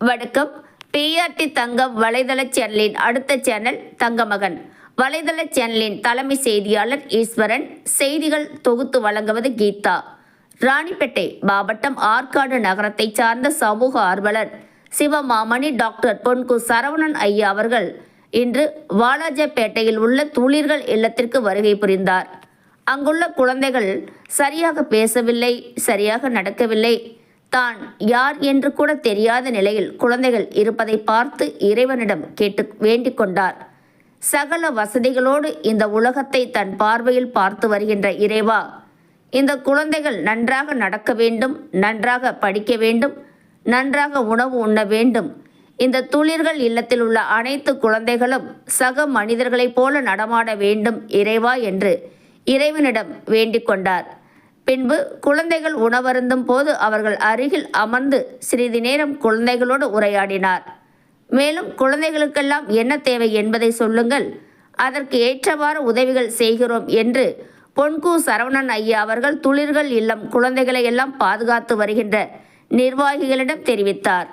வணக்கம். பிஆர்டி தங்கம் வலைதள சேனலின் அடுத்த சேனல் தங்கமகன். வலைதள சேனலின் தலைமை செய்தியாளர் ஈஸ்வரன். செய்திகள் தொகுத்து வழங்குவது கீதா. ராணிப்பேட்டை மாவட்டம் ஆற்காடு நகரத்தைச் சார்ந்த சமூக ஆர்வலர் சிவமாமணி டாக்டர் பொன்கு சரவணன் ஐயா அவர்கள் இன்று வாலாஜப்பேட்டையில் உள்ள துளிர்கள் இல்லத்திற்கு வருகை புரிந்தார். அங்குள்ள குழந்தைகள் சரியாக பேசவில்லை சரியாக நடக்கவில்லை. தான் யார் என்று கூட தெரியாத நிலையில் குழந்தைகள் இருப்பதை பார்த்து இறைவனிடம் கேட்டு வேண்டிக் கொண்டார் சகல வசதிகளோடு இந்த உலகத்தை தன் பார்வையில் பார்த்து வருகின்ற இறைவா இந்த குழந்தைகள் நன்றாக நடக்க வேண்டும் நன்றாக படிக்க வேண்டும் நன்றாக உணவு உண்ண வேண்டும். இந்த துளிர்கள் இல்லத்தில் உள்ள அனைத்து குழந்தைகளும் சக மனிதர்களைப் போல நடமாட வேண்டும் இறைவா என்று இறைவனிடம் வேண்டிக் கொண்டார் பின்பு குழந்தைகள் உணவருந்தும் போது அவர்கள் அருகில் அமர்ந்து சிறிது நேரம் குழந்தைகளோடு உரையாடினார். மேலும் குழந்தைகளுக்கெல்லாம் என்ன தேவை என்பதை சொல்லுங்கள். அதற்கு ஏற்றவாறு உதவிகள் செய்கிறோம் என்று பொன்கு சரவணன் ஐயா அவர்கள் துளிர்கள் இல்லம் குழந்தைகளை எல்லாம் பாதுகாத்து வருகின்ற நிர்வாகிகளிடம் தெரிவித்தார்.